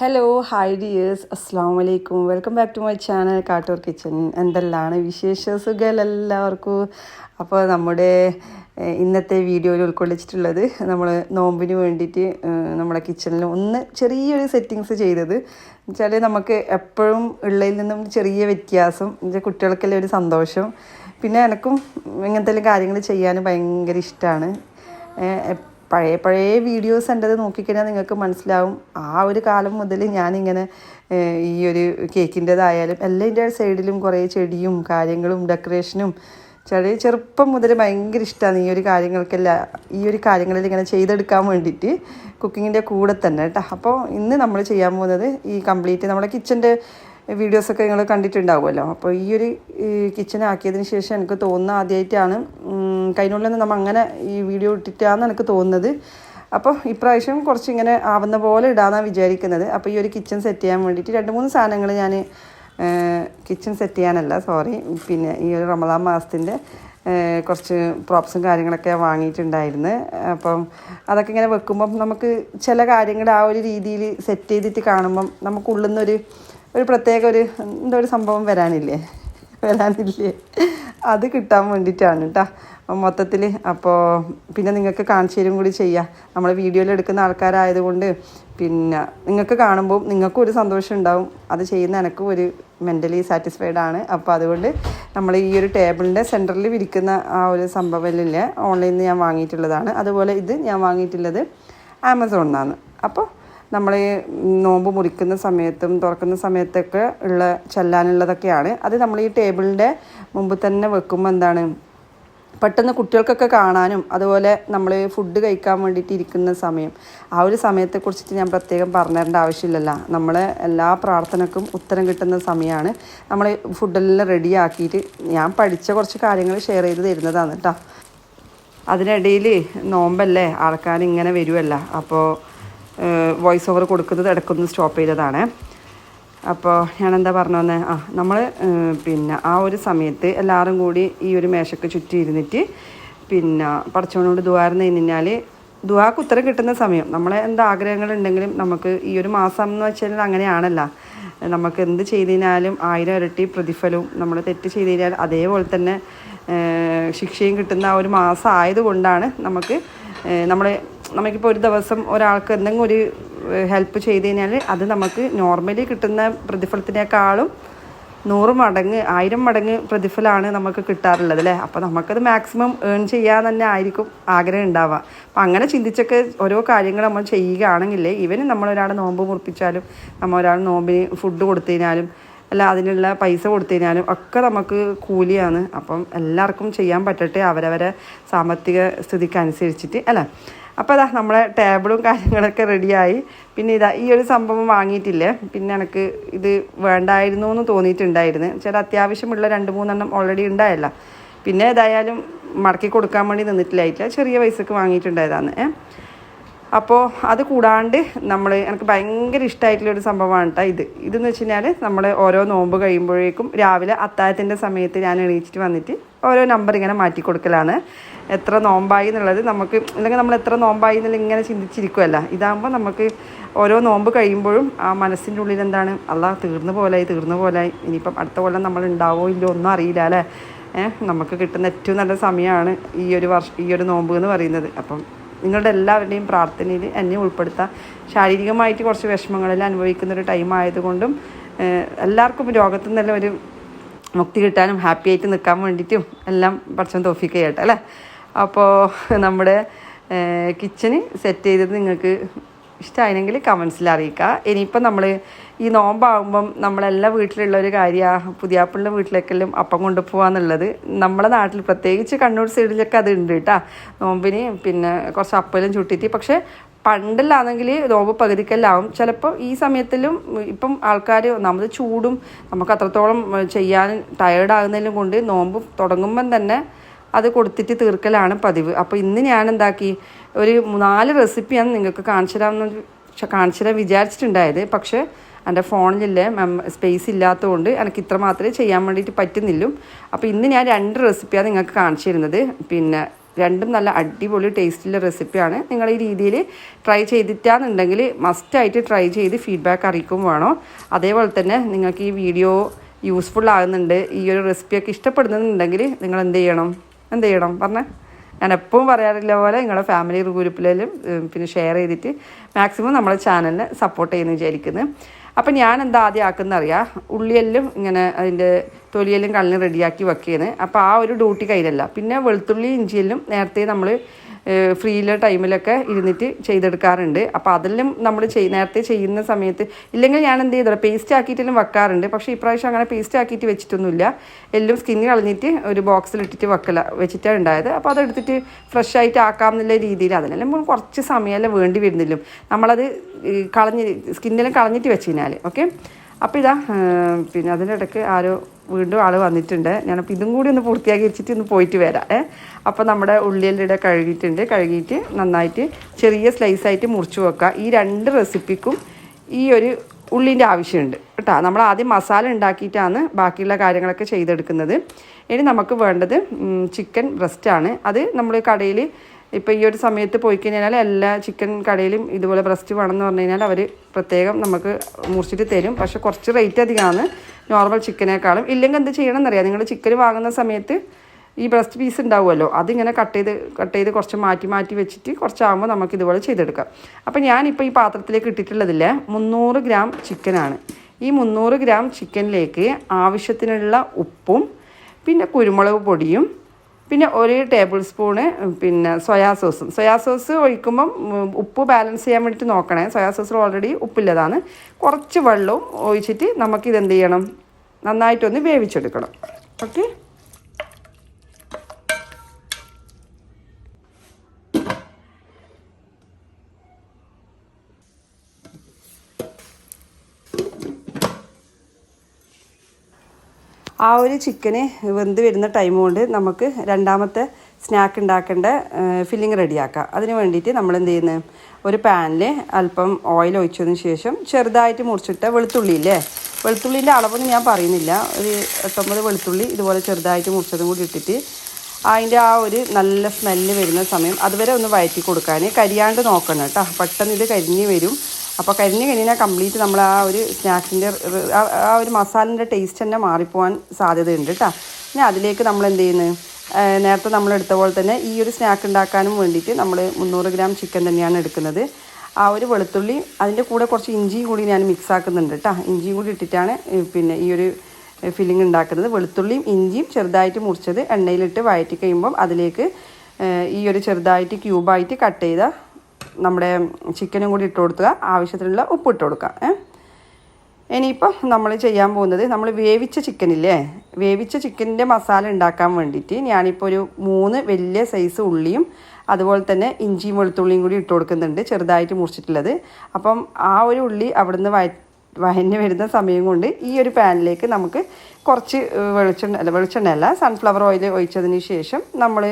Hello hi dears അസ്സാം വലൈക്കും welcome back to my channel Kattoor kitchen എന്തെല്ലാണ് വിശേഷ? സുഖം എല്ലാവർക്കും? അപ്പോൾ നമ്മുടെ ഇന്നത്തെ വീഡിയോയിൽ ഉൾക്കൊള്ളിച്ചിട്ടുള്ളത് നമ്മൾ നോമ്പിന് വേണ്ടിയിട്ട് നമ്മുടെ കിച്ചണിൽ ഒന്ന് ചെറിയൊരു സെറ്റിങ്സ് ചെയ്തത്. വെച്ചാൽ നമുക്ക് എപ്പോഴും ഉള്ളതിൽ നിന്നും ചെറിയ വ്യത്യാസം എന്നുവെച്ചാൽ കുട്ടികൾക്കെല്ലാം ഒരു സന്തോഷം. പിന്നെ എനക്കും ഇങ്ങനത്തെ കാര്യങ്ങൾ ചെയ്യാൻ ഭയങ്കര ഇഷ്ടമാണ് പഴയ പഴയ വീഡിയോസ് എന്റെത് നോക്കിക്കഴിഞ്ഞാൽ നിങ്ങൾക്ക് മനസ്സിലാവും. ആ ഒരു കാലം മുതൽ ഞാനിങ്ങനെ ഈ ഒരു കേക്കിന്റെതായാലും എല്ലാതിന്റെ സൈഡിലും കുറേ ചെടിയും കാര്യങ്ങളും ഡെക്കറേഷനും ചെറിയ ചെറുപ്പം മുതൽ ഭയങ്കര ഇഷ്ടമാണ് ഈ ഒരു കാര്യങ്ങൾക്കെല്ലാം ഈ ഒരു കാര്യങ്ങളിൽ ഇങ്ങനെ ചെയ്തെടുക്കാൻ വേണ്ടിയിട്ട് കുക്കിങ്ങിന്റെ കൂടെ തന്നെ കേട്ടോ അപ്പോൾ ഇന്ന് നമ്മൾ ചെയ്യാൻ പോകുന്നത് ഈ കംപ്ലീറ്റ് നമ്മുടെ കിച്ചന്റെ വീഡിയോസൊക്കെ നിങ്ങൾ കണ്ടിട്ടുണ്ടാവുമല്ലോ. അപ്പോൾ ഈ ഒരു കിച്ചൺ ആക്കിയതിന് ശേഷം എനിക്ക് തോന്നുന്ന ആദ്യമായിട്ടാണ് കഴിഞ്ഞുള്ള നമ്മൾ അങ്ങനെ ഈ വീഡിയോ ഇട്ടിട്ടാന്ന് എനിക്ക് തോന്നുന്നത്. അപ്പോൾ ഇപ്രാവശ്യം കുറച്ച് ഇങ്ങനെ ആവുന്ന പോലെ ഇടാന്നാണ് വിചാരിക്കുന്നത്. അപ്പോൾ ഈ ഒരു കിച്ചൺ സെറ്റ് ചെയ്യാൻ വേണ്ടിയിട്ട് രണ്ട് മൂന്ന് സാധനങ്ങൾ ഞാൻ കിച്ചൺ സെറ്റ് ചെയ്യാനല്ല സോറി പിന്നെ ഈ ഒരു റമദാൻ മാസത്തിന്റെ കുറച്ച് പ്രോപ്സും കാര്യങ്ങളൊക്കെ വാങ്ങിയിട്ടുണ്ടായിരുന്നു. അപ്പം അതൊക്കെ ഇങ്ങനെ വെക്കുമ്പം നമുക്ക് ചില കാര്യങ്ങൾ ആ ഒരു രീതിയിൽ സെറ്റ് ചെയ്തിട്ട് കാണുമ്പം നമുക്കുള്ളുന്നൊരു ഒരു പ്രത്യേക ഒരു എന്തോ ഒരു സംഭവം വരാനില്ലേ? വരാനില്ലേ? അത് കിട്ടാൻ വേണ്ടിയിട്ടാണ് കേട്ടോ മൊത്തത്തിൽ അപ്പോൾ പിന്നെ നിങ്ങൾക്ക് കാണിച്ചു തരും കൂടി ചെയ്യാം. നമ്മൾ വീഡിയോയിൽ എടുക്കുന്ന ആൾക്കാരായതുകൊണ്ട് പിന്നെ നിങ്ങൾക്ക് കാണുമ്പോൾ നിങ്ങൾക്കും ഒരു സന്തോഷം ഉണ്ടാവും. അത് ചെയ്യുന്ന എനക്കും ഒരു മെന്റലി സാറ്റിസ്ഫൈഡ് ആണ്. അപ്പോൾ അതുകൊണ്ട് നമ്മൾ ഈ ഒരു ടേബിളിന്റെ സെന്ററിൽ വിരിക്കുന്ന ആ ഒരു സംഭവമില്ല ഓൺലൈനിൽ ഞാൻ വാങ്ങിയിട്ടുള്ളതാണ്. അതുപോലെ ഇത് ഞാൻ വാങ്ങിയിട്ടുള്ളത് ആമസോണിൽ നിന്നാണ് അപ്പോൾ നമ്മൾ ഈ നോമ്പ് മുറിക്കുന്ന സമയത്തും തുറക്കുന്ന സമയത്തൊക്കെ ഉള്ള ചെല്ലാനുള്ളതൊക്കെയാണ്. അത് നമ്മൾ ഈ ടേബിളിന്റെ മുമ്പ് തന്നെ വെക്കുമ്പോൾ എന്താണ്? പെട്ടെന്ന് കുട്ടികൾക്കൊക്കെ കാണാനും അതുപോലെ നമ്മൾ ഫുഡ് കഴിക്കാൻ വേണ്ടിയിട്ട് ഇരിക്കുന്ന സമയം. ആ ഒരു സമയത്തെക്കുറിച്ചിട്ട് ഞാൻ പ്രത്യേകം പറഞ്ഞു തരേണ്ട ആവശ്യമില്ലല്ലോ. നമ്മളെ എല്ലാ പ്രാർത്ഥനക്കും ഉത്തരം കിട്ടുന്ന സമയമാണ് നമ്മൾ ഫുഡെല്ലാം റെഡിയാക്കിയിട്ട് ഞാൻ പഠിച്ച കുറച്ച് കാര്യങ്ങൾ ഷെയർ ചെയ്ത് തരുന്നതാണ് കേട്ടോ അതിനിടയിൽ നോമ്പല്ലേ ആൾക്കാർ ഇങ്ങനെ വരുമല്ല അപ്പോൾ വോയിസ് ഓവർ കൊടുക്കുന്നത് ഇടയ്ക്കൊന്ന് സ്റ്റോപ്പ് ചെയ്തതാണ്. അപ്പോൾ ഞാൻ എന്താ പറഞ്ഞു വന്നേ ആ നമ്മൾ പിന്നെ ആ ഒരു സമയത്ത് എല്ലാവരും കൂടി ഈ ഒരു മേശക്ക് ചുറ്റി ഇരുന്നിട്ട് പിന്നെ പടച്ചവനോട് ദ്വാരം കഴിഞ്ഞാൽ ദുവാക്ക് ഉത്തരം കിട്ടുന്ന സമയം. നമ്മളെ എന്ത് ആഗ്രഹങ്ങളുണ്ടെങ്കിലും നമുക്ക് ഈ ഒരു മാസം എന്ന് വെച്ചാൽ അങ്ങനെയാണല്ല. നമുക്ക് എന്ത് ചെയ്ത് കഴിഞ്ഞാലും ആയിരം ഇരട്ടി പ്രതിഫലവും നമ്മൾ തെറ്റ് ചെയ്ത് കഴിഞ്ഞാൽ അതേപോലെ തന്നെ ശിക്ഷയും കിട്ടുന്ന ആ ഒരു മാസം ആയതുകൊണ്ടാണ് നമുക്ക് നമ്മൾ നമുക്കിപ്പോൾ ഒരു ദിവസം ഒരാൾക്ക് എന്തെങ്കിലും ഒരു ഹെൽപ്പ് ചെയ്ത് കഴിഞ്ഞാൽ അത് നമുക്ക് നോർമലി കിട്ടുന്ന പ്രതിഫലത്തിനേക്കാളും നൂറ് മടങ്ങ് ആയിരം മടങ്ങ് പ്രതിഫലമാണ് നമുക്ക് കിട്ടാറുള്ളത് അല്ലേ? അപ്പോൾ നമുക്കത് മാക്സിമം ഏൺ ചെയ്യാൻ തന്നെ ആയിരിക്കും ആഗ്രഹം ഉണ്ടാവുക. അപ്പം അങ്ങനെ ചിന്തിച്ചൊക്കെ ഓരോ കാര്യങ്ങൾ നമ്മൾ ചെയ്യുകയാണെങ്കിൽ ഇവന് നമ്മളൊരാൾ നോമ്പ് മുറിപ്പിച്ചാലും നമ്മൾ ഒരാൾ നോമ്പിന് ഫുഡ് കൊടുത്തു കഴിഞ്ഞാലും അല്ല അതിനുള്ള പൈസ കൊടുത്തു കഴിഞ്ഞാലും ഒക്കെ നമുക്ക് കൂലിയാണ്. അപ്പം എല്ലാവർക്കും ചെയ്യാൻ പറ്റട്ടെ അവരവരെ സാമ്പത്തിക സ്ഥിതിക്ക് അനുസരിച്ചിട്ട് അല്ലേ? അപ്പോൾ അതാ നമ്മളെ ടേബിളും കാര്യങ്ങളൊക്കെ റെഡിയായി പിന്നെ ഇതാ ഈ ഒരു സംഭവം വാങ്ങിയിട്ടില്ലേ? പിന്നെ എനിക്ക് ഇത് വേണ്ടായിരുന്നു എന്ന് തോന്നിയിട്ടുണ്ടായിരുന്നു. ചില അത്യാവശ്യമുള്ള രണ്ട് മൂന്നെണ്ണം ഓൾറെഡി ഉണ്ടായല്ല. പിന്നെ ഏതായാലും മടക്കി കൊടുക്കാൻ വേണ്ടി നിന്നിട്ടില്ലായിട്ടില്ല. ചെറിയ പൈസക്ക് വാങ്ങിയിട്ടുണ്ടായതാണ് ഏ? അപ്പോൾ അത് കൂടാണ്ട് നമ്മൾ എനിക്ക് ഭയങ്കര ഇഷ്ടമായിട്ടുള്ളൊരു സംഭവമാണ് കേട്ടോ ഇത്. ഇതെന്ന് വെച്ച് കഴിഞ്ഞാൽ നമ്മൾ ഓരോ നോമ്പ് കഴിയുമ്പോഴേക്കും രാവിലെ അത്താഴത്തിന്റെ സമയത്ത് ഞാൻ എണീച്ചിട്ട് വന്നിട്ട് ഓരോ നമ്പർ ഇങ്ങനെ മാറ്റി കൊടുക്കലാണ്. എത്ര നോമ്പായി എന്നുള്ളത് നമുക്ക് അല്ലെങ്കിൽ നമ്മൾ എത്ര നോമ്പായി എന്നുള്ള ഇങ്ങനെ ചിന്തിച്ചിരിക്കുമല്ല ഇതാകുമ്പോൾ നമുക്ക് ഓരോ നോമ്പ് കഴിയുമ്പോഴും ആ മനസ്സിന്റെ ഉള്ളിൽ എന്താണ്? അല്ല തീർന്നു പോലായി തീർന്നു പോലായി. ഇനിയിപ്പം അടുത്ത കൊല്ലം നമ്മൾ ഉണ്ടാവോ ഇല്ലയോ ഒന്നും അറിയില്ല അല്ലേ? നമുക്ക് കിട്ടുന്ന ഏറ്റവും നല്ല സമയമാണ് ഈ ഒരു വർഷം ഈ ഒരു നോമ്പ് എന്ന് പറയുന്നത്. അപ്പം നിങ്ങളുടെ എല്ലാവരുടെയും പ്രാർത്ഥനയിൽ എന്നെ ഉൾപ്പെടുത്താം ശാരീരികമായിട്ട് കുറച്ച് വിഷമങ്ങളെല്ലാം അനുഭവിക്കുന്ന ഒരു ടൈം ആയതുകൊണ്ടും എല്ലാവർക്കും രോഗത്തിൽ നിന്നെല്ലാം ഒരു മുക്തി കിട്ടാനും ഹാപ്പി ആയിട്ട് നിൽക്കാൻ വേണ്ടിയിട്ടും എല്ലാം പഠിച്ചോൻ തോഫിക്ക് ചെയ്യട്ടെ അല്ലേ? അപ്പോൾ നമ്മുടെ കിച്ചന് സെറ്റ് ചെയ്തത് നിങ്ങൾക്ക് ഇഷ്ടമായിരുന്നെങ്കിൽ കമൻസിൽ അറിയിക്കുക. ഇനിയിപ്പം നമ്മൾ ഈ നോമ്പാകുമ്പം നമ്മളെല്ലാ വീട്ടിലുള്ള ഒരു കാര്യമാണ് പുതിയാപ്പിള്ള വീട്ടിലേക്കെല്ലാം അപ്പം കൊണ്ടുപോകാന്നുള്ളത് നമ്മുടെ നാട്ടിൽ പ്രത്യേകിച്ച് കണ്ണൂർ സൈഡിലൊക്കെ അത് ഉണ്ട് കേട്ടോ നോമ്പിന് പിന്നെ കുറച്ച് അപ്പലും ചുട്ടിട്ട് പക്ഷേ പണ്ടിലാണെങ്കിൽ നോമ്പ് പകുതിക്കെല്ലാവും. ചിലപ്പോൾ ഈ സമയത്തിലും ഇപ്പം ആൾക്കാർ ഒന്നാമത് ചൂടും നമുക്ക് അത്രത്തോളം ചെയ്യാൻ ടയേർഡ് ടയേർഡാകുന്നതിലും കൊണ്ട് നോമ്പ് തുടങ്ങുമ്പം തന്നെ അത് കൊടുത്തിട്ട് തീർക്കലാണ് പതിവ്. അപ്പോൾ ഇന്ന് ഞാൻ എന്താക്കി ഒരു നാല് റെസിപ്പിയാണ് നിങ്ങൾക്ക് കാണിച്ചു തരാമെന്ന് കാണിച്ചു തരാൻ വിചാരിച്ചിട്ടുണ്ടായത്. പക്ഷേ എന്റെ ഫോണിലില്ലേ മെം സ്പേസ് ഇല്ലാത്തതുകൊണ്ട് എനിക്ക് ഇത്ര മാത്രമേ ചെയ്യാൻ വേണ്ടിയിട്ട് പറ്റുന്നില്ലും. അപ്പോൾ ഇന്ന് ഞാൻ രണ്ട് റെസിപ്പിയാണ് നിങ്ങൾക്ക് കാണിച്ചു തരുന്നത്. പിന്നെ രണ്ടും നല്ല അടിപൊളി ടേസ്റ്റുള്ള റെസിപ്പിയാണ്. നിങ്ങൾ ഈ രീതിയിൽ ട്രൈ ചെയ്തിട്ടാന്നുണ്ടെങ്കിൽ മസ്റ്റായിട്ട് ട്രൈ ചെയ്ത് ഫീഡ്ബാക്ക് അറിയിക്കും വേണം. അതേപോലെ തന്നെ നിങ്ങൾക്ക് ഈ വീഡിയോ യൂസ്ഫുൾ ആകുന്നുണ്ട് ഈ ഒരു റെസിപ്പിയൊക്കെ ഇഷ്ടപ്പെടുന്നുണ്ടെങ്കിൽ നിങ്ങൾ എന്ത് ചെയ്യണം? എന്ത് ചെയ്യണം? പറഞ്ഞേ. ഞാൻ എപ്പോഴും പറയാറില്ല പോലെ നിങ്ങളുടെ ഫാമിലി ഗ്രൂപ്പിലും പിന്നെ ഷെയർ ചെയ്തിട്ട് മാക്സിമം നമ്മളെ ചാനലിനെ സപ്പോർട്ട് ചെയ്യുന്നു വിചാരിക്കുന്നു. അപ്പം ഞാൻ എന്താ ആദ്യം ആക്കുന്ന അറിയാം? ഉള്ളിയെല്ലാം ഇങ്ങനെ അതിന്റെ തൊലിയെല്ലാം കളഞ്ഞ് റെഡിയാക്കി വെക്കുകയാണ് അപ്പോൾ ആ ഒരു ഡ്യൂട്ടി കയ്യിലല്ല പിന്നെ വെളുത്തുള്ളി ഇഞ്ചിയെല്ലാം നേരത്തെ നമ്മൾ ഫ്രീയിലെ ടൈമിലൊക്കെ ഇരുന്നിട്ട് ചെയ്തെടുക്കാറുണ്ട്. അപ്പോൾ അതെല്ലാം നമ്മൾ ചെയ് നേരത്തെ ചെയ്യുന്ന സമയത്ത് ഇല്ലെങ്കിൽ ഞാൻ എന്ത് ചെയ്തോ പേസ്റ്റ് ആക്കിയിട്ടെല്ലാം വെക്കാറുണ്ട്. പക്ഷേ ഇപ്രാവശ്യം അങ്ങനെ പേസ്റ്റ് ആക്കിയിട്ട് വെച്ചിട്ടൊന്നുമില്ല. എല്ലാം സ്കിന്ന് കളഞ്ഞിട്ട് ഒരു ബോക്സിൽ ഇട്ടിട്ട് വെക്കല വെച്ചിട്ടാണ് ഉണ്ടായത്. അപ്പോൾ അതെടുത്തിട്ട് ഫ്രഷ് ആയിട്ട് ആക്കാം എന്നുള്ള രീതിയിൽ അതിനെല്ലാം കുറച്ച് സമയമല്ലേ വേണ്ടി വരുന്നില്ല നമ്മളത് കളഞ്ഞ് സ്കിന്നെല്ലാം കളഞ്ഞിട്ട് വെച്ച് കഴിഞ്ഞാൽ ഓക്കെ അപ്പോൾ ഇതാ പിന്നെ പിന്നെ അതിനിടയ്ക്ക് ആരോ വീണ്ടും ആൾ വന്നിട്ടുണ്ട്. ഞാനപ്പോൾ ഇതും കൂടി ഒന്ന് പൂർത്തിയാക്കി വെച്ചിട്ട് ഒന്ന് പോയിട്ട് വരാം. ഏ? അപ്പോൾ നമ്മുടെ ഉള്ളിയെല്ലാം കഴുകിയിട്ടുണ്ട്. കഴുകിയിട്ട് നന്നായിട്ട് ചെറിയ സ്ലൈസായിട്ട് മുറിച്ച് വെക്കുക ഈ രണ്ട് റെസിപ്പിക്കും ഈ ഒരു ഉള്ളിന്റെ ആവശ്യമുണ്ട്. കേട്ടോ നമ്മൾ ആദ്യം മസാല ഉണ്ടാക്കിയിട്ടാണ് ബാക്കിയുള്ള കാര്യങ്ങളൊക്കെ ചെയ്തെടുക്കുന്നത്. ഇനി നമുക്ക് വേണ്ടത് ചിക്കൻ ബ്രസ്റ്റാണ് അത് നമ്മൾ കടയിൽ ഇപ്പോൾ ഈ ഒരു സമയത്ത് പോയി കഴിഞ്ഞാൽ എല്ലാ ചിക്കൻ കടയിലും ഇതുപോലെ ബ്രസ്റ്റ് വേണമെന്ന് പറഞ്ഞു കഴിഞ്ഞാൽ അവർ പ്രത്യേകം നമുക്ക് മുറിച്ചിട്ട് തരും. പക്ഷെ കുറച്ച് റേറ്റ് അധികമാണ്. നോർമൽ ചിക്കനേക്കാളും. ഇല്ലെങ്കിൽ എന്ത് ചെയ്യണം എന്നറിയാം നിങ്ങൾ ചിക്കൻ വാങ്ങുന്ന സമയത്ത് ഈ ബ്രസ്റ്റ് പീസ് ഉണ്ടാവുമല്ലോ. അതിങ്ങനെ കട്ട് ചെയ്ത് കട്ട് ചെയ്ത് കുറച്ച് മാറ്റി മാറ്റി വെച്ചിട്ട് കുറച്ചാകുമ്പോൾ നമുക്ക് ഇതുപോലെ ചെയ്തെടുക്കാം. അപ്പോൾ ഞാനിപ്പോൾ ഈ പാത്രത്തിലേക്ക് ഇട്ടിട്ടുള്ളതിൽ മുന്നൂറ് ഗ്രാം ചിക്കനാണ്. ഈ മുന്നൂറ് ഗ്രാം ചിക്കനിലേക്ക് ആവശ്യത്തിനുള്ള ഉപ്പും പിന്നെ കുരുമുളക് പൊടിയും പിന്നെ ഒരു ടേബിൾ സ്പൂണ് പിന്നെ സോയാ സോസും സോയാ സോസ് ഒഴിക്കുമ്പം ഉപ്പ് ബാലൻസ് ചെയ്യാൻ വേണ്ടിയിട്ട് നോക്കണേ. സോയാ സോസിൽ ഓൾറെഡി ഉപ്പില്ലതാണ്. കുറച്ച് വെള്ളവും ഒഴിച്ചിട്ട് നമുക്കിത് എന്ത് ചെയ്യണം നന്നായിട്ടൊന്ന് വേവിച്ചെടുക്കണം. ഓക്കെ ആ ഒരു ചിക്കന് വെന്ത് വരുന്ന ടൈം കൊണ്ട് നമുക്ക് രണ്ടാമത്തെ സ്നാക്ക് ഉണ്ടാക്കേണ്ട ഫില്ലിങ് റെഡിയാക്കാം അതിന് വേണ്ടിയിട്ട് നമ്മൾ എന്ത് ചെയ്യുന്നത് ഒരു പാനിൽ അല്പം ഓയിൽ ഒഴിച്ചതിന് ശേഷം ചെറുതായിട്ട് മുറിച്ചിട്ട വെളുത്തുള്ളി ഇല്ലേ? വെളുത്തുള്ളിന്റെ അളവൊന്നും ഞാൻ പറയുന്നില്ല. ഒരു എട്ടൊമ്പത് വെളുത്തുള്ളി ഇതുപോലെ ചെറുതായിട്ട് മുറിച്ചതും കൂടി ഇട്ടിട്ട് അതിന്റെ ആ ഒരു നല്ല സ്മെല്ല് വരുന്ന സമയം അതുവരെ ഒന്ന് വഴറ്റി കൊടുക്കാൻ കരിയാണ്ട് നോക്കണം കേട്ടോ. പെട്ടെന്ന് ഇത് കരിഞ്ഞ് വരും. അപ്പോൾ കരിഞ്ഞ് കഴിഞ്ഞാൽ കംപ്ലീറ്റ് നമ്മൾ ആ ഒരു സ്നാക്സിന്റെ ആ ഒരു മസാലിന്റെ ടേസ്റ്റ് തന്നെ മാറിപ്പോവാൻ സാധ്യതയുണ്ട് കേട്ടോ പിന്നെ അതിലേക്ക് നമ്മൾ എന്ത് ചെയ്യുന്നത് നേരത്തെ നമ്മൾ എടുത്ത പോലെ തന്നെ ഈ ഒരു സ്നാക്ക് ഉണ്ടാക്കാനും വേണ്ടിയിട്ട് നമ്മൾ മുന്നൂറ് ഗ്രാം ചിക്കൻ തന്നെയാണ് എടുക്കുന്നത്. ആ ഒരു വെളുത്തുള്ളി അതിന്റെ കൂടെ കുറച്ച് ഇഞ്ചിയും കൂടി ഞാൻ മിക്സ് ആക്കുന്നുണ്ട് കേട്ടോ ഇഞ്ചിയും കൂടി ഇട്ടിട്ടാണ് പിന്നെ ഈ ഒരു ഫില്ലിംഗ് ഉണ്ടാക്കുന്നത്. വെളുത്തുള്ളിയും ഇഞ്ചിയും ചെറുതായിട്ട് മുറിച്ചത് എണ്ണയിലിട്ട് വഴറ്റി കഴിയുമ്പം അതിലേക്ക് ഈ ഒരു ചെറുതായിട്ട് ക്യൂബായിട്ട് കട്ട് ചെയ്ത നമ്മുടെ ചിക്കനും കൂടി ഇട്ട് കൊടുക്കുക. ആവശ്യത്തിനുള്ള ഉപ്പ് ഇട്ട് കൊടുക്കുക ഏ. ഇനിയിപ്പോൾ നമ്മൾ ചെയ്യാൻ പോകുന്നത് നമ്മൾ വേവിച്ച ചിക്കനില്ലേ വേവിച്ച ചിക്കനിന്റെ മസാല ഉണ്ടാക്കാൻ വേണ്ടിയിട്ട് ഞാനിപ്പോൾ ഒരു മൂന്ന് വലിയ സൈസ് ഉള്ളിയും അതുപോലെ തന്നെ ഇഞ്ചിയും വെളുത്തുള്ളിയും കൂടി ഇട്ട് കൊടുക്കുന്നുണ്ട് ചെറുതായിട്ട് മുറിച്ചിട്ടുള്ളത്. അപ്പം ആ ഒരു ഉള്ളി അവിടുന്ന് വയ വഴഞ്ഞ് വരുന്ന സമയം കൊണ്ട് ഈ ഒരു പാനിലേക്ക് നമുക്ക് കുറച്ച് വെളിച്ചെണ്ണ അല്ല വെളിച്ചെണ്ണ അല്ല സൺഫ്ലവർ ഓയിൽ ഒഴിച്ചതിന് ശേഷം നമ്മൾ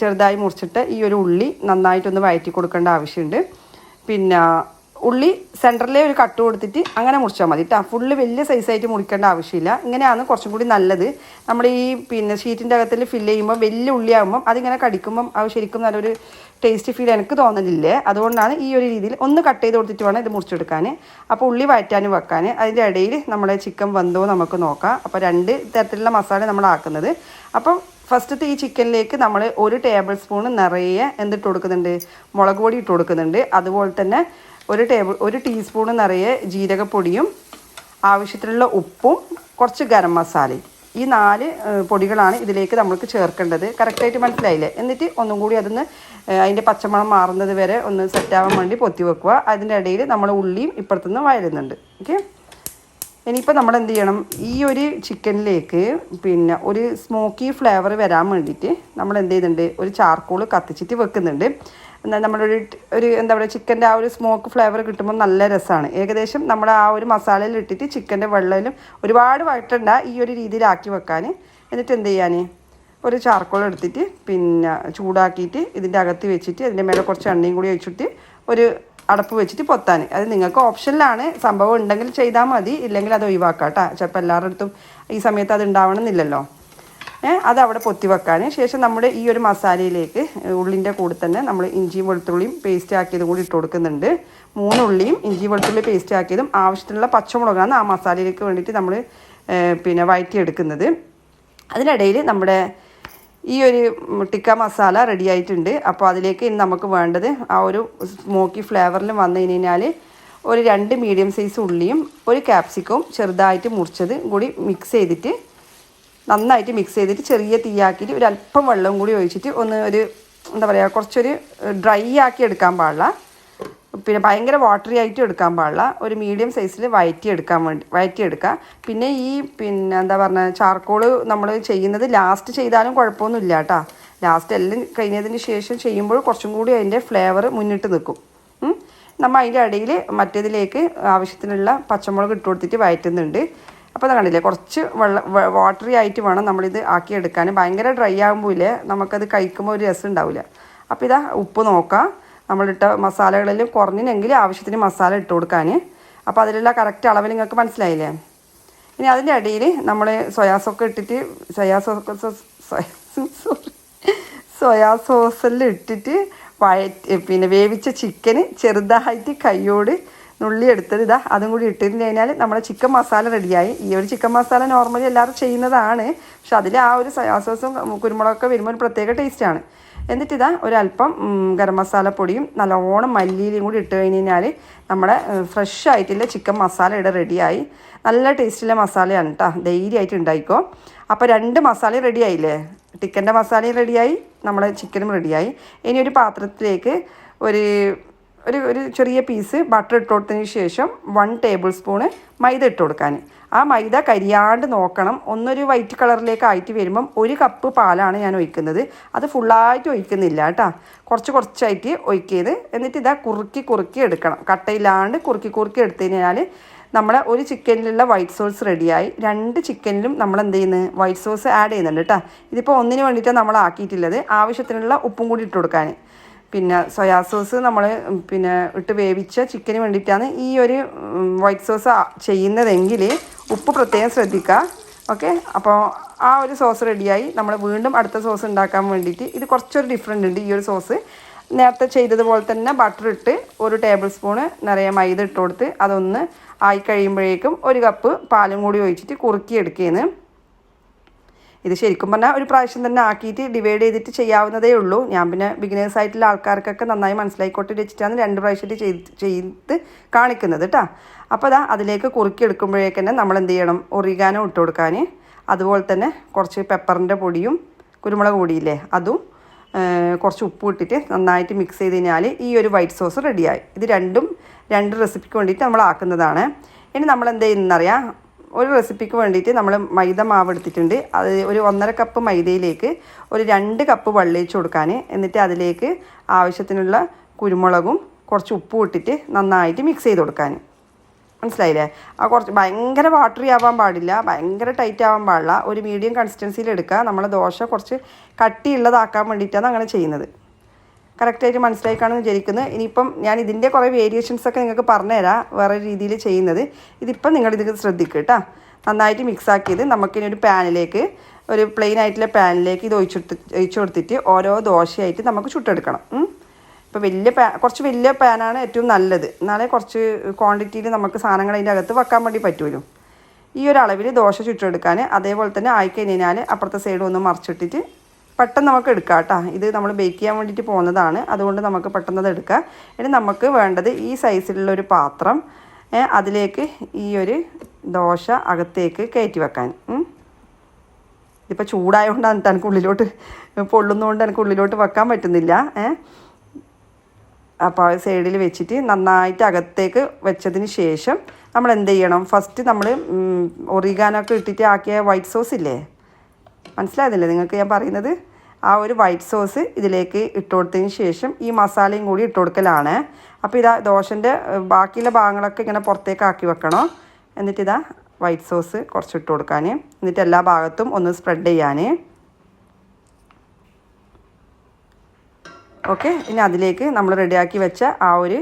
ചെറുതായി മുറിച്ചിട്ട് ഈ ഒരു ഉള്ളി നന്നായിട്ടൊന്ന് വയറ്റി കൊടുക്കേണ്ട ആവശ്യമുണ്ട്. പിന്നെ ഉള്ളി സെന്ററിലെ ഒരു കട്ട് കൊടുത്തിട്ട് അങ്ങനെ മുറിച്ചാൽ മതി കേട്ടോ ഫുള്ള് വലിയ സൈസായിട്ട് മുറിക്കേണ്ട ആവശ്യമില്ല. ഇങ്ങനെയാണ് കുറച്ചും കൂടി നല്ലത്. നമ്മൾ ഈ പിന്നെ ഷീറ്റിന്റെ അകത്തിൽ ഫിൽ ചെയ്യുമ്പോൾ വലിയ ഉള്ളിയാകുമ്പം അതിങ്ങനെ കടിക്കുമ്പം അത് ശരിക്കും നല്ലൊരു ടേസ്റ്റ് ഫീൽ എനിക്ക് തോന്നലില്ലേ? അതുകൊണ്ടാണ് ഈ ഒരു രീതിയിൽ ഒന്ന് കട്ട് ചെയ്ത് കൊടുത്തിട്ട് വേണം ഇത് മുറിച്ചെടുക്കാൻ അപ്പോൾ ഉള്ളി വഴറ്റാനും വെക്കാൻ അതിന്റെ ഇടയിൽ നമ്മുടെ ചിക്കൻ വെന്തോ നമുക്ക് നോക്കാം. അപ്പോൾ രണ്ട് തരത്തിലുള്ള മസാല നമ്മൾ ആക്കുന്നത് അപ്പം ഫസ്റ്റത്തെ ഈ ചിക്കനിലേക്ക് നമ്മൾ ഒരു ടേബിൾ സ്പൂൺ നിറയെ എന്തിട്ട് കൊടുക്കുന്നുണ്ട്? മുളക് പൊടി ഇട്ട് കൊടുക്കുന്നുണ്ട്. അതുപോലെ തന്നെ ഒരു ടേബിൾ ഒരു ടീസ്പൂൺ നിറയെ ജീരകപ്പൊടിയും ആവശ്യത്തിനുള്ള ഉപ്പും കുറച്ച് ഗരം മസാലയും. ഈ നാല് പൊടികളാണ് ഇതിലേക്ക് നമ്മൾക്ക് ചേർക്കേണ്ടത്. കറക്റ്റായിട്ട് മനസ്സിലായില്ലേ? എന്നിട്ട് ഒന്നും കൂടി അതൊന്ന് അതിന്റെ പച്ചമണം മാറുന്നത് വരെ ഒന്ന് സെറ്റാവാൻ വേണ്ടി പൊത്തി വെക്കുക. അതിന്റെ ഇടയിൽ നമ്മൾ ഉള്ളിയും ഇപ്പുറത്തുനിന്ന് വയലുന്നുണ്ട് ഓക്കെ ഇനിയിപ്പോൾ നമ്മൾ എന്ത് ചെയ്യണം? ഈ ഒരു ചിക്കനിലേക്ക് പിന്നെ ഒരു സ്മോക്കി ഫ്ലേവർ വരാൻ വേണ്ടിയിട്ട് നമ്മൾ എന്ത് ചെയ്യുന്നുണ്ട്? ഒരു ചാർക്കോൾ കത്തിച്ചിട്ട് വെക്കുന്നുണ്ട്. എന്നാൽ നമ്മളൊരു ഒരു എന്താ പറയുക ചിക്കന്റെ ആ ഒരു സ്മോക്ക് ഫ്ലേവർ കിട്ടുമ്പോൾ നല്ല രസമാണ്. ഏകദേശം നമ്മൾ ആ ഒരു മസാലയിൽ ഇട്ടിട്ട് ചിക്കന്റെ വെള്ളയിലും ഒരുപാട് വഴട്ടണ്ട ഈ ഒരു രീതിയിലാക്കി വെക്കാൻ. എന്നിട്ട് എന്ത് ചെയ്യാൻ ഒരു ചാർക്കോൾ എടുത്തിട്ട് പിന്നെ ചൂടാക്കിയിട്ട് ഇതിന്റെ അകത്ത് വെച്ചിട്ട് അതിന്റെ മേലെ കുറച്ച് എണ്ണയും കൂടി ഒഴിച്ചിട്ട് ഒരു അടപ്പ് വെച്ചിട്ട് പൊത്താൻ. അത് നിങ്ങൾക്ക് ഓപ്ഷനിലാണ്. സംഭവം ഉണ്ടെങ്കിൽ ചെയ്താൽ മതി. ഇല്ലെങ്കിൽ അത് ഒഴിവാക്കാം കേട്ടോ ചിലപ്പോൾ എല്ലാവരുടെ അടുത്തും ഈ സമയത്ത് അത് ഉണ്ടാവണമെന്നില്ലല്ലോ. അത് അവിടെ പൊത്തി വെക്കാൻ. ശേഷം നമ്മുടെ ഈ ഒരു മസാലയിലേക്ക് ഉള്ളിന്റെ കൂടെ തന്നെ നമ്മൾ ഇഞ്ചിയും വെളുത്തുള്ളിയും പേസ്റ്റ് ആക്കിയതും കൂടി ഇട്ട് കൊടുക്കുന്നുണ്ട്. മൂന്ന് ഉള്ളിയും ഇഞ്ചി വെളുത്തുള്ളി പേസ്റ്റ് ആക്കിയതും ആവശ്യത്തിനുള്ള പച്ചമുളകാണ് ആ മസാലയിലേക്ക് വേണ്ടിയിട്ട് നമ്മൾ പിന്നെ വഴറ്റിയെടുക്കുന്നത് അതിനിടയിൽ നമ്മുടെ ഈ ഒരു ടിക്ക മസാല റെഡി ആയിട്ടുണ്ട്. അപ്പോൾ അതിലേക്ക് ഇനി നമുക്ക് വേണ്ടത് ആ ഒരു സ്മോക്കി ഫ്ലേവറിൽ വന്നു കഴിഞ്ഞാൽ ഒരു രണ്ട് മീഡിയം സൈസ് ഉള്ളിയും ഒരു ക്യാപ്സിക്കവും ചെറുതായിട്ട് മുറിച്ചത് കൂടി മിക്സ് ചെയ്തിട്ട് നന്നായിട്ട് മിക്സ് ചെയ്തിട്ട് ചെറിയ തീയാക്കിയിട്ട് ഒരു അല്പം വെള്ളം കൂടി ഒഴിച്ചിട്ട് ഒന്ന് ഒരു എന്താ പറയുക കുറച്ചൊരു ഡ്രൈ ആക്കി എടുക്കാൻ പാടില്ല. പിന്നെ ഭയങ്കര വാട്ടറി ആയിട്ട് എടുക്കാൻ പാടില്ല. ഒരു മീഡിയം സൈസിൽ വയറ്റി എടുക്കാൻ വേണ്ടി വയറ്റി എടുക്കുക. പിന്നെ ഈ പിന്നെ എന്താ പറഞ്ഞ ചാർക്കോൾ നമ്മൾ ചെയ്യുന്നത് ലാസ്റ്റ് ചെയ്താലും കുഴപ്പമൊന്നുമില്ല കേട്ടോ. ലാസ്റ്റ് എല്ലാം കഴിഞ്ഞതിന് ശേഷം ചെയ്യുമ്പോൾ കുറച്ചും കൂടി അതിന്റെ ഫ്ലേവർ മുന്നിട്ട് നിൽക്കും. നമ്മൾ അതിന്റെ ഇടയിൽ മറ്റേതിലേക്ക് ആവശ്യത്തിനുള്ള പച്ചമുളക് ഇട്ട് കൊടുത്തിട്ട് വയറ്റുന്നുണ്ട്. അപ്പോൾ അത് കണ്ടില്ലേ കുറച്ച് വെള്ളം വാട്ടറി ആയിട്ട് വേണം നമ്മളിത് ആക്കിയെടുക്കാൻ ഭയങ്കര ഡ്രൈ ആകുമ്പോൾ ഇല്ലേ നമുക്കത് കഴിക്കുമ്പോൾ ഒരു രസം ഉണ്ടാവില്ല. അപ്പോൾ ഇതാ ഉപ്പ് നോക്കാം. നമ്മളിട്ട മസാലകളിൽ കുറഞ്ഞിനെങ്കിൽ ആവശ്യത്തിന് മസാല ഇട്ട് കൊടുക്കാൻ. അപ്പോൾ അതിലുള്ള കറക്റ്റ് അളവ് നിങ്ങൾക്ക് മനസ്സിലായില്ലേ? ഇനി അതിന്റെ അടിയിൽ നമ്മൾ സോയാ സോക്ക് ഇട്ടിട്ട് സോയാ സോക്ക് സോയാ സോസെല്ലാം ഇട്ടിട്ട് വഴ പിന്നെ വേവിച്ച ചിക്കന് ചെറുതായിട്ട് കൈയോട് നുള്ളി എടുത്തത് ഇതാ അതും കൂടി ഇട്ടിരുന്നു കഴിഞ്ഞാൽ നമ്മുടെ ചിക്കൻ മസാല റെഡിയായി ഈ ഒരു ചിക്കൻ മസാല നോർമലി എല്ലാവരും ചെയ്യുന്നതാണ്. പക്ഷെ അതിൽ ആ ഒരു സോയാ സോസും കുരുമുളകൊക്കെ വരുമ്പോൾ ഒരു പ്രത്യേക ടേസ്റ്റാണ് എന്നിട്ട് ഇതാ ഒരല്പം ഗരം മസാല പൊടിയും നല്ലോണം മല്ലിയിലും കൂടി ഇട്ട് കഴിഞ്ഞ് കഴിഞ്ഞാൽ നമ്മുടെ ഫ്രഷ് ആയിട്ടുള്ള ചിക്കൻ മസാല ഇവിടെ റെഡിയായി നല്ല ടേസ്റ്റുള്ള മസാലയാണ് കേട്ടോ ധൈര്യമായിട്ട് ഉണ്ടായിക്കോ. അപ്പോൾ രണ്ട് മസാലയും റെഡിയായില്ലേ ചിക്കന്റെ മസാലയും റെഡിയായി നമ്മുടെ ചിക്കനും റെഡിയായി ഇനി ഒരു പാത്രത്തിലേക്ക് ഒരു ഒരു ഒരു ചെറിയ പീസ് ബട്ടർ ഇട്ട് കൊടുത്തതിന് ശേഷം വൺ ടേബിൾ സ്പൂണ് മൈദ ഇട്ട് കൊടുക്കാൻ ആ മൈദ കരിയാണ്ട് നോക്കണം. ഒന്നൊരു വൈറ്റ് കളറിലേക്ക് ആയിട്ട് വരുമ്പം ഒരു കപ്പ് പാലാണ് ഞാൻ ഒഴിക്കുന്നത്. അത് ഫുള്ളായിട്ട് ഒഴിക്കുന്നില്ല കേട്ടോ. കുറച്ച് കുറച്ചായിട്ട് ഒഴിക്കിയത്. എന്നിട്ട് ഇതാ കുറുക്കി കുറുക്കി എടുക്കണം. കട്ടയില്ലാണ്ട് കുറുക്കി കുറുക്കി എടുത്തു കഴിഞ്ഞാൽ നമ്മളെ ഒരു ചിക്കനിലുള്ള വൈറ്റ് സോസ് റെഡിയായി രണ്ട് ചിക്കനിലും നമ്മൾ എന്ത് ചെയ്യുന്നത് വൈറ്റ് സോസ് ആഡ് ചെയ്യുന്നുണ്ട് കേട്ടോ. ഇതിപ്പോൾ ഒന്നിന് വേണ്ടിയിട്ടാണ് നമ്മൾ ആക്കിയിട്ടുള്ളത് ആവശ്യത്തിനുള്ള ഉപ്പും കൂടി ഇട്ട് കൊടുക്കാൻ. പിന്നെ സോയാ സോസ് നമ്മൾ പിന്നെ ഇട്ട് വേവിച്ച ചിക്കന് വേണ്ടിയിട്ടാണ് ഈ ഒരു വൈറ്റ് സോസ് ചെയ്യുന്നതെങ്കിൽ ഉപ്പ് പ്രത്യേകം ശ്രദ്ധിക്കുക. ഓക്കെ അപ്പോൾ ആ ഒരു സോസ് റെഡിയായി നമ്മൾ വീണ്ടും അടുത്ത സോസ് ഉണ്ടാക്കാൻ വേണ്ടിയിട്ട് ഇത് കുറച്ചൊരു ഡിഫറെന്റ് ഉണ്ട് ഈ ഒരു സോസ് നേരത്തെ ചെയ്തതുപോലെ തന്നെ ബട്ടർ ഇട്ട് ഒരു ടേബിൾ സ്പൂണ് നിറയെ മൈദ ഇട്ട് കൊടുത്ത് അതൊന്ന് ആയി കഴിയുമ്പോഴേക്കും ഒരു കപ്പ് പാലും കൂടി ഒഴിച്ചിട്ട് കുറുക്കി എടുക്കുകയാണ് ഇത് ശരിക്കും പറഞ്ഞാൽ ഒരു പ്രാവശ്യം തന്നെ ആക്കിയിട്ട് ഡിവൈഡ് ചെയ്തിട്ട് ചെയ്യാവുന്നതേ ഉള്ളൂ. ഞാൻ പിന്നെ ബിഗിനേഴ്സ് ആയിട്ടുള്ള ആൾക്കാർക്കൊക്കെ നന്നായി മനസ്സിലായിക്കോട്ടെ വെച്ചിട്ടാണ് രണ്ട് പ്രാവശ്യമായിട്ട് ചെയ്ത് ചെയ്ത് കാണിക്കുന്നത് കേട്ടോ അപ്പോൾ അതാ അതിലേക്ക് കുറുക്കി എടുക്കുമ്പോഴേക്ക് തന്നെ നമ്മൾ എന്ത് ചെയ്യണം? ഒറിഗാനോ ഇട്ട് കൊടുക്കാൻ അതുപോലെ തന്നെ കുറച്ച് പെപ്പറിന്റെ പൊടിയും കുരുമുളക് പൊടിയില്ലേ അതും കുറച്ച് ഉപ്പ് ഇട്ടിട്ട് നന്നായിട്ട് മിക്സ് ചെയ്ത് കഴിഞ്ഞാൽ ഈ ഒരു വൈറ്റ് സോസ് റെഡിയായി ഇത് രണ്ടും രണ്ട് റെസിപ്പിക്ക് വേണ്ടിയിട്ട് നമ്മൾ ആക്കുന്നതാണ്. ഇനി നമ്മൾ എന്ത് ചെയ്യുന്നറിയാം? ഒരു റെസിപ്പിക്ക് വേണ്ടിയിട്ട് നമ്മൾ മൈദ മാവ് എടുത്തിട്ടുണ്ട്. അത് ഒരു ഒന്നര കപ്പ് മൈദയിലേക്ക് ഒരു രണ്ട് കപ്പ് വെള്ളയിച്ച് കൊടുക്കാൻ എന്നിട്ട് അതിലേക്ക് ആവശ്യത്തിനുള്ള കുരുമുളകും കുറച്ച് ഉപ്പും ഇട്ടിട്ട് നന്നായിട്ട് മിക്സ് ചെയ്ത് കൊടുക്കാൻ മനസ്സിലായില്ലേ? ആ കുറച്ച് ഭയങ്കര വാട്ടറി ആവാൻ പാടില്ല ഭയങ്കര ടൈറ്റ് ആവാൻ പാടില്ല. ഒരു മീഡിയം കൺസിസ്റ്റൻസിയിൽ എടുക്കുക. നമ്മൾ ദോശ കുറച്ച് കട്ടിയുള്ളതാക്കാൻ വേണ്ടിയിട്ടാണ് അങ്ങനെ ചെയ്യുന്നത്. കറക്റ്റായിട്ട് മനസ്സിലായി കാണും വിചാരിക്കുന്നത് ഇനിയിപ്പം ഞാൻ ഇതിന്റെ കുറേ വേരിയേഷൻസ് ഒക്കെ നിങ്ങൾക്ക് പറഞ്ഞുതരാം വേറെ രീതിയിൽ ചെയ്യുന്നത്. ഇതിപ്പം നിങ്ങളിത് ശ്രദ്ധിക്കുക കേട്ടോ നന്നായിട്ട് മിക്സ് ആക്കിയത് നമുക്കിനി ഒരു പാനിലേക്ക് ഒരു പ്ലെയിൻ ആയിട്ടുള്ള പാനിലേക്ക് ഇത് ഒഴിച്ചെടുത്ത് ഒഴിച്ചു കൊടുത്തിട്ട് ഓരോ ദോശയായിട്ട് നമുക്ക് ചുട്ടെടുക്കണം. ഇപ്പോൾ വലിയ പാ കുറച്ച് വലിയ പാനാണ് ഏറ്റവും നല്ലത്. എന്നാലേ കുറച്ച് ക്വാണ്ടിറ്റിയിൽ നമുക്ക് സാധനങ്ങൾ അതിന്റെ അകത്ത് വെക്കാൻ വേണ്ടി പറ്റുമല്ലോ ഈ ഒരു അളവിൽ ദോശ ചുട്ടെടുക്കാൻ അതേപോലെ തന്നെ ആയിക്കഴിഞ്ഞാൽ അപ്പുറത്തെ സൈഡ് ഒന്ന് മറിച്ചിട്ടിട്ട് പെട്ടെന്ന് നമുക്ക് എടുക്കാം കേട്ടോ. ഇത് നമ്മൾ ബേക്ക് ചെയ്യാൻ വേണ്ടിയിട്ട് പോകുന്നതാണ്. അതുകൊണ്ട് നമുക്ക് പെട്ടെന്ന് അത് എടുക്കാം. ഇനി നമുക്ക് വേണ്ടത് ഈ സൈസിലുള്ള ഒരു പാത്രം അതിലേക്ക് ഈ ഒരു ദോശ അകത്തേക്ക് കയറ്റി വെക്കാൻ. ഇതിപ്പോൾ ചൂടായതുകൊണ്ടാണ് എനിക്ക് ഉള്ളിലോട്ട് പൊള്ളുന്നതുകൊണ്ട് എനിക്ക് ഉള്ളിലോട്ട് വെക്കാൻ പറ്റുന്നില്ല അപ്പോൾ സൈഡിൽ വെച്ചിട്ട് നന്നായിട്ട് അകത്തേക്ക് വെച്ചതിന് ശേഷം നമ്മൾ എന്ത് ചെയ്യണം? ഫസ്റ്റ് നമ്മൾ ഒറിഗാനൊക്കെ ഇട്ടിട്ട് ആക്കിയ വൈറ്റ് സോസ് ഇല്ലേ? മനസ്സിലാകുന്നില്ലേ നിങ്ങൾക്ക് ഞാൻ പറയുന്നത്? ആ ഒരു വൈറ്റ് സോസ് ഇതിലേക്ക് ഇട്ട് കൊടുത്തതിന് ശേഷം ഈ മസാലയും കൂടി ഇട്ട് കൊടുക്കലാണ്. അപ്പോൾ ഇതാ ദോശന്റെ ബാക്കിയുള്ള ഭാഗങ്ങളൊക്കെ ഇങ്ങനെ പുറത്തേക്ക് ആക്കി വെക്കണം. എന്നിട്ട് ഇതാ വൈറ്റ് സോസ് കുറച്ച് ഇട്ട് കൊടുക്കാൻ. എന്നിട്ട് എല്ലാ ഭാഗത്തും ഒന്ന് സ്പ്രെഡ് ചെയ്യാൻ. ഓക്കെ ഇനി അതിലേക്ക് നമ്മൾ റെഡിയാക്കി വെച്ച ആ ഒരു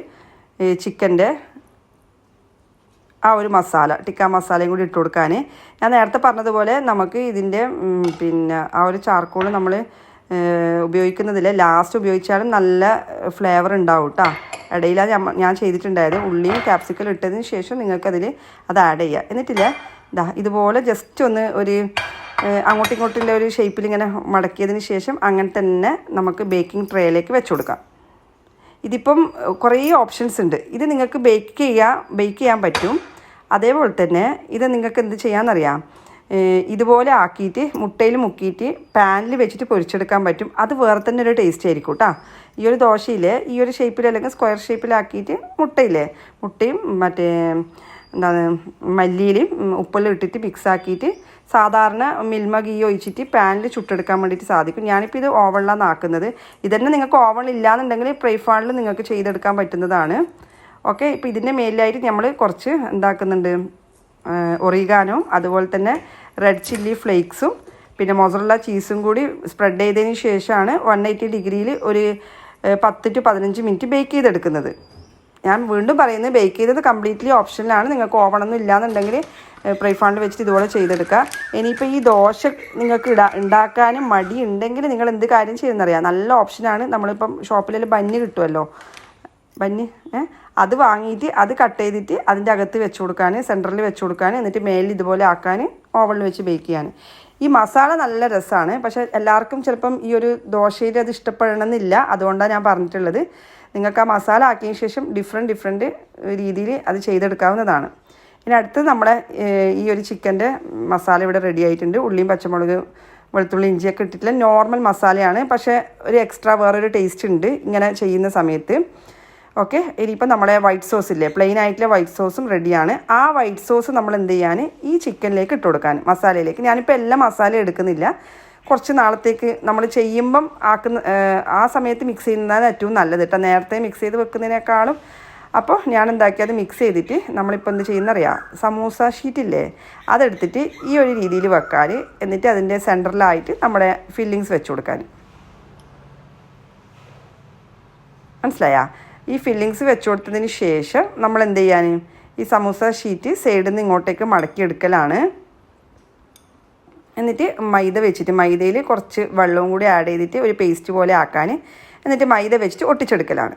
ചിക്കന്റെ ആ ഒരു മസാല ടിക്ക മസാലയും കൂടി ഇട്ട് കൊടുക്കാൻ ഞാൻ നേരത്തെ പറഞ്ഞതുപോലെ നമുക്ക് ഇതിന്റെ പിന്നെ ആ ഒരു ചാർക്കോൾ നമ്മൾ ഉപയോഗിക്കുന്നതിൽ ലാസ്റ്റ് ഉപയോഗിച്ചാലും നല്ല ഫ്ലേവർ ഉണ്ടാവും കേട്ടോ ഇടയിലാണ് ഞാൻ ചെയ്തിട്ടുണ്ടായത്. ഉള്ളിയും ക്യാപ്സിക്കലും ഇട്ടതിന് ശേഷം നിങ്ങൾക്കതിൽ അത് ആഡ് ചെയ്യുക എന്നിട്ടില്ല ഇതാ ഇതുപോലെ ജസ്റ്റ് ഒന്ന് ഒരു അങ്ങോട്ടും ഇങ്ങോട്ടുള്ള ഒരു ഷേപ്പിൽ ഇങ്ങനെ മടക്കിയതിന് ശേഷം അങ്ങനെ തന്നെ നമുക്ക് ബേക്കിംഗ് ട്രേയിലേക്ക് വെച്ച് കൊടുക്കാം. ഇതിപ്പം കുറേ ഓപ്ഷൻസ് ഉണ്ട്. ഇത് നിങ്ങൾക്ക് ബേക്ക് ചെയ്യാം ബേക്ക് ചെയ്യാൻ പറ്റും. അതേപോലെ തന്നെ ഇത് നിങ്ങൾക്ക് എന്ത് ചെയ്യാമെന്നറിയാം ഇതുപോലെ ആക്കിയിട്ട് മുട്ടയിൽ മുക്കിയിട്ട് പാനിൽ വെച്ചിട്ട് പൊരിച്ചെടുക്കാൻ പറ്റും. അത് വേറെ തന്നെ ഒരു ടേസ്റ്റ് ആയിരിക്കും കേട്ടോ ഈ ഒരു ദോശയിൽ ഈ ഒരു ഷേപ്പിൽ അല്ലെങ്കിൽ സ്ക്വയർ ഷേപ്പിലാക്കിയിട്ട് മുട്ടയില്ലേ? മുട്ടയും മറ്റേ എന്താണ് മല്ലിയിലും ഉപ്പെല്ലാം ഇട്ടിട്ട് മിക്സ് ആക്കിയിട്ട് സാധാരണ മിൽമ ഗീ ഒഴിച്ചിട്ട് പാനിൽ ചുട്ടെടുക്കാൻ വേണ്ടിയിട്ട് സാധിക്കും. ഞാനിപ്പോൾ ഇത് ഓവണിലാണ് ആക്കുന്നത് ഇതന്നെ നിങ്ങൾക്ക് ഓവൺ ഇല്ലാന്നുണ്ടെങ്കിൽ പ്രൈഫാണിൽ നിങ്ങൾക്ക് ചെയ്തെടുക്കാൻ പറ്റുന്നതാണ്. ഓക്കെ ഇപ്പോൾ ഇതിന്റെ മേലിലായിട്ട് നമ്മൾ കുറച്ച് എന്താക്കുന്നുണ്ട് ഒറിഗാനോ അതുപോലെ തന്നെ റെഡ് ചില്ലി ഫ്ലേക്സും പിന്നെ മൊസറുള്ള ചീസും കൂടി സ്പ്രെഡ് ചെയ്തതിന് ശേഷമാണ് വൺ എയ്റ്റി ഡിഗ്രിയിൽ ഒരു ഏഹ്, പത്ത് ടു പതിനഞ്ച് മിനിറ്റ് ബേക്ക് ചെയ്തെടുക്കുന്നത്. ഞാൻ വീണ്ടും പറയുന്നത് ബേക്ക് ചെയ്തത് കംപ്ലീറ്റ്ലി ഓപ്ഷനിലാണ്. നിങ്ങൾക്ക് ഓവണൊന്നും ഇല്ലാന്നുണ്ടെങ്കിൽ പ്രൈ ഫാണ്ടിൽ വെച്ചിട്ട് ഇതുപോലെ ചെയ്തെടുക്കുക. ഇനിയിപ്പോൾ ഈ ദോശ നിങ്ങൾക്ക് ഇടാ ഉണ്ടാക്കാനും മടി ഉണ്ടെങ്കിൽ നിങ്ങൾ എന്ത് കാര്യം ചെയ്യുന്നറിയാം? നല്ല ഓപ്ഷനാണ്. നമ്മളിപ്പം ഷോപ്പിലെല്ലാം ബന്നി കിട്ടുമല്ലോ ബന്നി ഏ? അത് വാങ്ങിയിട്ട് അത് കട്ട് ചെയ്തിട്ട് അതിന്റെ അകത്ത് വെച്ച് കൊടുക്കാൻ സെന്ററിൽ വെച്ച് കൊടുക്കാൻ എന്നിട്ട് മേലിൽ ഇതുപോലെ ആക്കാൻ ഓവണിൽ വെച്ച് ബേക്ക് ചെയ്യാൻ ഈ മസാല നല്ല രസമാണ് പക്ഷേ എല്ലാവർക്കും ചിലപ്പം ഈ ഒരു ദോശയിൽ അത് ഇഷ്ടപ്പെടണമെന്നില്ല. അതുകൊണ്ടാണ് ഞാൻ പറഞ്ഞിട്ടുള്ളത്. നിങ്ങൾക്ക് ആ മസാല ആക്കിയതിന് ശേഷം ഡിഫറെന്റ് ഡിഫറെന്റ് രീതിയിൽ അത് ചെയ്തെടുക്കാവുന്നതാണ്. ഇനി അടുത്ത് നമ്മളെ ഈ ഒരു ചിക്കന്റെ മസാല ഇവിടെ റെഡി ആയിട്ടുണ്ട്. ഉള്ളിയും പച്ചമുളക് വെളുത്തുള്ളി ഇഞ്ചിയൊക്കെ ഇട്ടിട്ടില്ല നോർമൽ മസാലയാണ് പക്ഷേ ഒരു എക്സ്ട്രാ വേറൊരു ടേസ്റ്റ് ഉണ്ട് ഇങ്ങനെ ചെയ്യുന്ന സമയത്ത്. ഓക്കെ? ഇനിയിപ്പോൾ നമ്മളെ വൈറ്റ് സോസ് ഇല്ലേ? പ്ലെയിൻ ആയിട്ടുള്ള വൈറ്റ് സോസും റെഡിയാണ് ആ വൈറ്റ് സോസ് നമ്മൾ എന്ത് ചെയ്യാൻ? ഈ ചിക്കനിലേക്ക് ഇട്ട് കൊടുക്കാൻ മസാലയിലേക്ക്. ഞാനിപ്പോൾ എല്ലാ മസാല എടുക്കുന്നില്ല. കുറച്ച് നാളത്തേക്ക് നമ്മൾ ചെയ്യുമ്പം ആക്കുന്ന ആ സമയത്ത് മിക്സ് ചെയ്യുന്നതാണ് ഏറ്റവും നല്ലത് കേട്ടോ നേരത്തെ മിക്സ് ചെയ്ത് വെക്കുന്നതിനേക്കാളും. അപ്പോൾ ഞാൻ എന്താക്കി? അത് മിക്സ് ചെയ്തിട്ട് നമ്മളിപ്പോൾ എന്ത് ചെയ്യുന്നറിയാം സമൂസ ഷീറ്റില്ലേ അതെടുത്തിട്ട് ഈ ഒരു രീതിയിൽ വെക്കാൻ. എന്നിട്ട് അതിന്റെ സെന്ററിലായിട്ട് നമ്മുടെ ഫില്ലിങ്സ് വെച്ച് കൊടുക്കാൻ. മനസ്സിലായാ? ഈ ഫില്ലിങ്സ് വെച്ച് കൊടുത്തതിന് ശേഷം നമ്മൾ എന്ത് ചെയ്യാൻ ഈ സമൂസ ഷീറ്റ് സൈഡിൽ നിന്ന് ഇങ്ങോട്ടേക്ക് മടക്കി എടുക്കലാണ്. എന്നിട്ട് മൈദ വെച്ചിട്ട് മൈദയിൽ കുറച്ച് വെള്ളവും കൂടി ആഡ് ചെയ്തിട്ട് ഒരു പേസ്റ്റ് പോലെ ആക്കാൻ എന്നിട്ട് മൈദ വെച്ചിട്ട് ഒട്ടിച്ചെടുക്കലാണ്.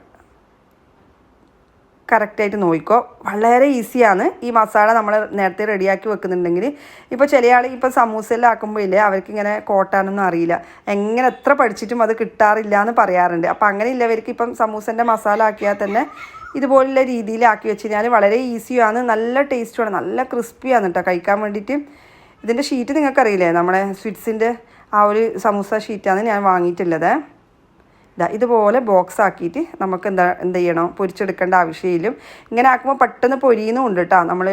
കറക്റ്റായിട്ട് നോക്കിക്കോ. വളരെ ഈസിയാണ് ഈ മസാല നമ്മൾ നേരത്തെ റെഡിയാക്കി വെക്കുന്നുണ്ടെങ്കിൽ ഇപ്പോൾ ചില ആൾ ഇപ്പോൾ ഇല്ലേ അവർക്ക് ഇങ്ങനെ കോട്ടാനൊന്നും അറിയില്ല. എങ്ങനെ എത്ര പഠിച്ചിട്ടും അത് കിട്ടാറില്ല എന്ന് പറയാറുണ്ട്. അപ്പോൾ അങ്ങനെ ഇല്ലവർക്ക് ഇപ്പം സമൂസന്റെ മസാല ആക്കിയാൽ തന്നെ ഇതുപോലുള്ള രീതിയിൽ ആക്കി വെച്ച് കഴിഞ്ഞാൽ വളരെ ഈസിയാണ് നല്ല ടേസ്റ്റുമാണ് നല്ല ക്രിസ്പിയാണ് കേട്ടോ കഴിക്കാൻ വേണ്ടിയിട്ട് ഇതിന്റെ ഷീറ്റ് നിങ്ങൾക്കറിയില്ലേ? നമ്മുടെ സ്വിറ്റ്സിന്റെ ആ ഒരു സമൂസ ഷീറ്റാണ് ഞാൻ വാങ്ങിയിട്ടുള്ളത്. ഇതുപോലെ ബോക്സ് ആക്കിയിട്ട് നമുക്ക് എന്താ എന്ത് ചെയ്യണം? പൊരിച്ചെടുക്കേണ്ട ആവശ്യമില്ലും. ഇങ്ങനെ ആക്കുമ്പോൾ പെട്ടെന്ന് പൊരിയുന്നുമുണ്ട് കേട്ടോ നമ്മൾ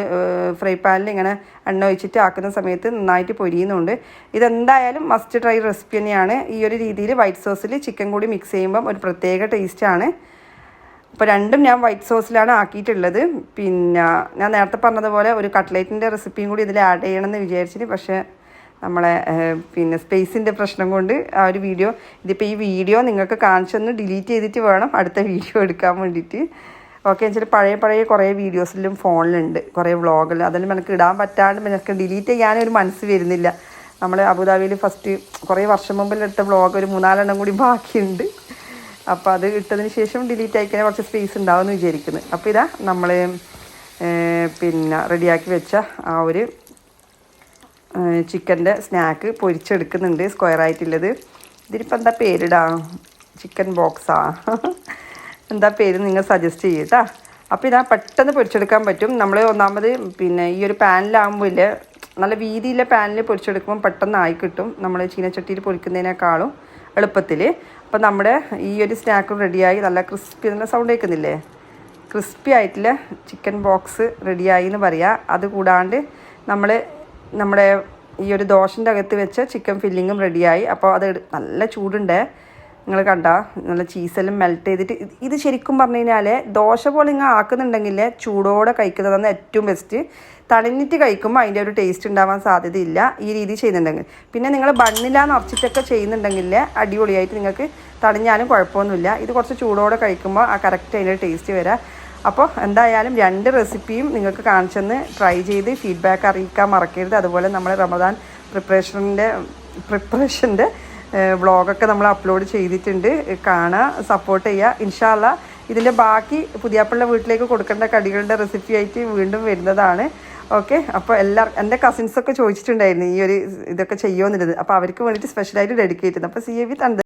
ഫ്രൈ പാനിൽ ഇങ്ങനെ എണ്ണ ഒഴിച്ചിട്ട് ആക്കുന്ന സമയത്ത് നന്നായിട്ട് പൊരിയുന്നുണ്ട്. ഇതെന്തായാലും മസ്റ്റ് ട്രൈ റെസിപ്പി തന്നെയാണ്. ഈ ഒരു രീതിയിൽ വൈറ്റ് സോസിൽ ചിക്കൻ കൂടി മിക്സ് ചെയ്യുമ്പം ഒരു പ്രത്യേക ടേസ്റ്റാണ് അപ്പോൾ രണ്ടും ഞാൻ വൈറ്റ് സോസിലാണ് ആക്കിയിട്ടുള്ളത്. പിന്നെ ഞാൻ നേരത്തെ പറഞ്ഞതുപോലെ ഒരു കട്ട്ലേറ്റിന്റെ റെസിപ്പിയും കൂടി ഇതിൽ ആഡ് ചെയ്യണമെന്ന് വിചാരിച്ചിട്ട് പക്ഷേ നമ്മളെ പിന്നെ സ്പേസിന്റെ പ്രശ്നം കൊണ്ട് ആ ഒരു വീഡിയോ ഇതിപ്പോൾ ഈ വീഡിയോ നിങ്ങൾക്ക് കാണിച്ചൊന്ന് ഡിലീറ്റ് ചെയ്തിട്ട് വേണം അടുത്ത വീഡിയോ എടുക്കാൻ വേണ്ടിയിട്ട്. ഓക്കെ വെച്ചാൽ പഴയ പഴയ കുറേ വീഡിയോസിലും ഫോണിലുണ്ട് കുറേ വ്ളോഗിൽ അതെല്ലാം എനിക്ക് ഇടാൻ പറ്റാണ്ട് എനിക്ക് ഡിലീറ്റ് ചെയ്യാനൊരു മനസ്സ് വരുന്നില്ല. നമ്മൾ അബുദാബിയിൽ ഫസ്റ്റ് കുറേ വർഷം മുമ്പിൽ എടുത്ത വ്ളോഗ് ഒരു മൂന്നാലെണ്ണം കൂടി ബാക്കിയുണ്ട്. അപ്പോൾ അത് ഇട്ടതിന് ശേഷം ഡിലീറ്റ് ആയിക്കാൻ കുറച്ച് സ്പേസ് ഉണ്ടാവും എന്ന് വിചാരിക്കുന്നു. അപ്പോൾ ഇതാ നമ്മൾ പിന്നെ റെഡിയാക്കി വെച്ച ആ ഒരു ചിക്കന്റെ സ്നാക്ക് പൊരിച്ചെടുക്കുന്നുണ്ട് സ്ക്വയർ ആയിട്ടുള്ളത് ഇതിനിപ്പോൾ എന്താ പേരിടാ? ചിക്കൻ ബോക്സാ? എന്താ പേര് നിങ്ങൾ സജസ്റ്റ് ചെയ്യട്ടാ അപ്പോൾ ഇതാ പെട്ടെന്ന് പൊരിച്ചെടുക്കാൻ പറ്റും. നമ്മൾ ഒന്നാമത് പിന്നെ ഈ ഒരു പാനിലാകുമ്പോൾ ഇല്ലേ നല്ല വീതിയിലെ പാനിൽ പൊരിച്ചെടുക്കുമ്പോൾ പെട്ടെന്ന് ആയി കിട്ടും. നമ്മൾ ചീനച്ചട്ടിയിൽ പൊരിക്കുന്നതിനേക്കാളും എളുപ്പത്തിൽ അപ്പോൾ നമ്മുടെ ഈ ഒരു സ്നാക്കും റെഡിയായി. നല്ല ക്രിസ്പി നല്ല സൗണ്ട് കേൾക്കുന്നില്ലേ? ക്രിസ്പി ആയിട്ടുള്ള ചിക്കൻ ബോക്സ് റെഡിയായി എന്ന് പറയാം. അതുകൂടാണ്ട് നമ്മൾ നമ്മുടെ ഈ ഒരു ദോശന്റെ അകത്ത് വെച്ച ചിക്കൻ ഫില്ലിങ്ങും റെഡിയായി അപ്പോൾ അത് നല്ല ചൂടുണ്ട്. നിങ്ങൾ കണ്ട നല്ല ചീസെല്ലാം മെൽറ്റ് ചെയ്തിട്ട് ഇത് ശരിക്കും പറഞ്ഞു കഴിഞ്ഞാൽ ദോശ പോലെ ഇങ്ങനെ ആക്കുന്നുണ്ടെങ്കിൽ ചൂടോടെ കഴിക്കുന്നതാണ് ഏറ്റവും ബെസ്റ്റ് തണിഞ്ഞിട്ട് കഴിക്കുമ്പോൾ അതിന്റെ ഒരു ടേസ്റ്റ് ഉണ്ടാവാൻ സാധ്യതയില്ല ഈ രീതി ചെയ്യുന്നുണ്ടെങ്കിൽ. പിന്നെ നിങ്ങൾ ബണ്ണില നിറച്ചിട്ടൊക്കെ ചെയ്യുന്നുണ്ടെങ്കിൽ അടിപൊളിയായിട്ട് നിങ്ങൾക്ക് തണിഞ്ഞാലും കുഴപ്പമൊന്നുമില്ല. ഇത് കുറച്ച് ചൂടോടെ കഴിക്കുമ്പോൾ ആ കറക്റ്റ് അതിന്റെ ടേസ്റ്റ് വരാം. അപ്പോൾ എന്തായാലും രണ്ട് റെസിപ്പിയും നിങ്ങൾക്ക് കാണിച്ചെന്ന് ട്രൈ ചെയ്ത് ഫീഡ്ബാക്ക് അറിയിക്കാൻ മറക്കരുത്. അതുപോലെ നമ്മൾ റമദാൻ പ്രിപ്പറേഷന്റെ പ്രിപ്പറേഷന്റെ വ്ളോഗൊക്കെ നമ്മൾ അപ്ലോഡ് ചെയ്തിട്ടുണ്ട്. കാണുക സപ്പോർട്ട് ചെയ്യുക ഇൻഷാല്ല ഇതിന്റെ ബാക്കി പുതിയാപ്പിള്ള വീട്ടിലേക്ക് കൊടുക്കേണ്ട കടികളുടെ റെസിപ്പി ആയിട്ട് വീണ്ടും വരുന്നതാണ്. ഓക്കെ? അപ്പോൾ എല്ലാ എന്റെ കസിൻസൊക്കെ ചോദിച്ചിട്ടുണ്ടായിരുന്നു ഈ ഒരു ഇതൊക്കെ ചെയ്യുമെന്നുള്ളത് അപ്പോൾ അവർക്ക് വേണ്ടിയിട്ട് സ്പെഷ്യലായിട്ട് ഡെഡിക്കേറ്റ് ചെയ്യുന്നത് അപ്പോൾ സി എ വി വിത്ത്